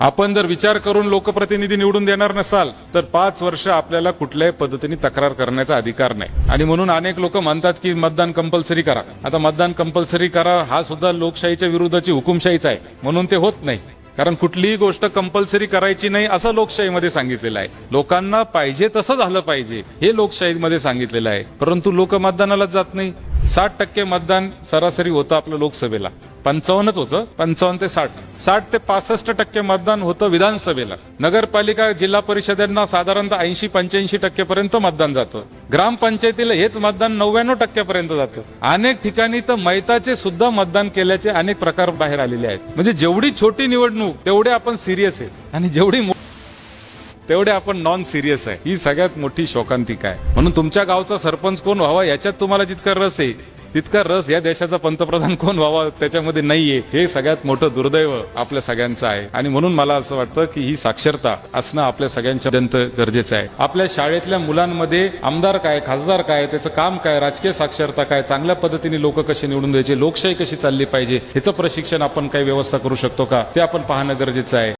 आपण जर विचार करून लोकप्रतिनिधी निवडून देणार नसाल तर पाच वर्ष आपल्याला कुठल्याही पद्धतीने तक्रार करण्याचा अधिकार नाही. आणि म्हणून अनेक लोक म्हणतात की मतदान कंपल्सरी करा. आता मतदान कंपल्सरी करा हा सुद्धा लोकशाहीच्या विरुद्धची हुकुमशाहीच आहे. म्हणून ते होत नाही. कारण कुठलीही गोष्ट कंपल्सरी करायची नाही असं लोकशाहीमध्ये सांगितलेलं आहे. लोकांना पाहिजे तसं झालं पाहिजे हे लोकशाहीमध्ये सांगितलेलं आहे. परंतु लोक मतदानालाच जात नाही. साठ टक्के मतदान सरासरी होतं आपलं लोकसभेला. पंचावन्नच होतं पंचावन्न ते साठ. साठ ते पासष्ट टक्के मतदान होतं विधानसभेला. नगरपालिका जिल्हा परिषदांना साधारणतः ऐंशी पंच्याऐंशी टक्केपर्यंत मतदान जातं. ग्रामपंचायतीला हेच मतदान नव्याण्णव टक्क्यापर्यंत जातं. अनेक ठिकाणी तर मैताचे सुद्धा मतदान केल्याचे अनेक प्रकार बाहेर आलेले आहेत. म्हणजे जेवढी छोटी निवडणूक तेवढे आपण सिरियस आहे आणि जेवढी तेवढे आपण नॉन सिरियस आहे. ही सगळ्यात मोठी शोकांतिका आहे. म्हणून तुमच्या गावचा सरपंच कोण व्हावा याच्यात तुम्हाला जितका रस आहे तितका रस या देशाचा पंतप्रधान कोण व्हावा त्याच्यामध्ये नाहीये. हे सगळ्यात मोठं दुर्दैव आपल्या सगळ्यांचं आहे. आणि म्हणून मला असं वाटतं की ही साक्षरता असणं आपल्या सगळ्यांच्या अत्यंत गरजेचं आहे. आपल्या शाळेतल्या मुलांमध्ये आमदार काय खासदार काय त्याचं काम काय राजकीय साक्षरता काय चांगल्या पद्धतीने लोक कसे निवडून द्यायचे लोकशाही कशी चालली पाहिजे ह्याचं प्रशिक्षण आपण काही व्यवस्था करू शकतो का ते आपण पाहणं गरजेचं आहे.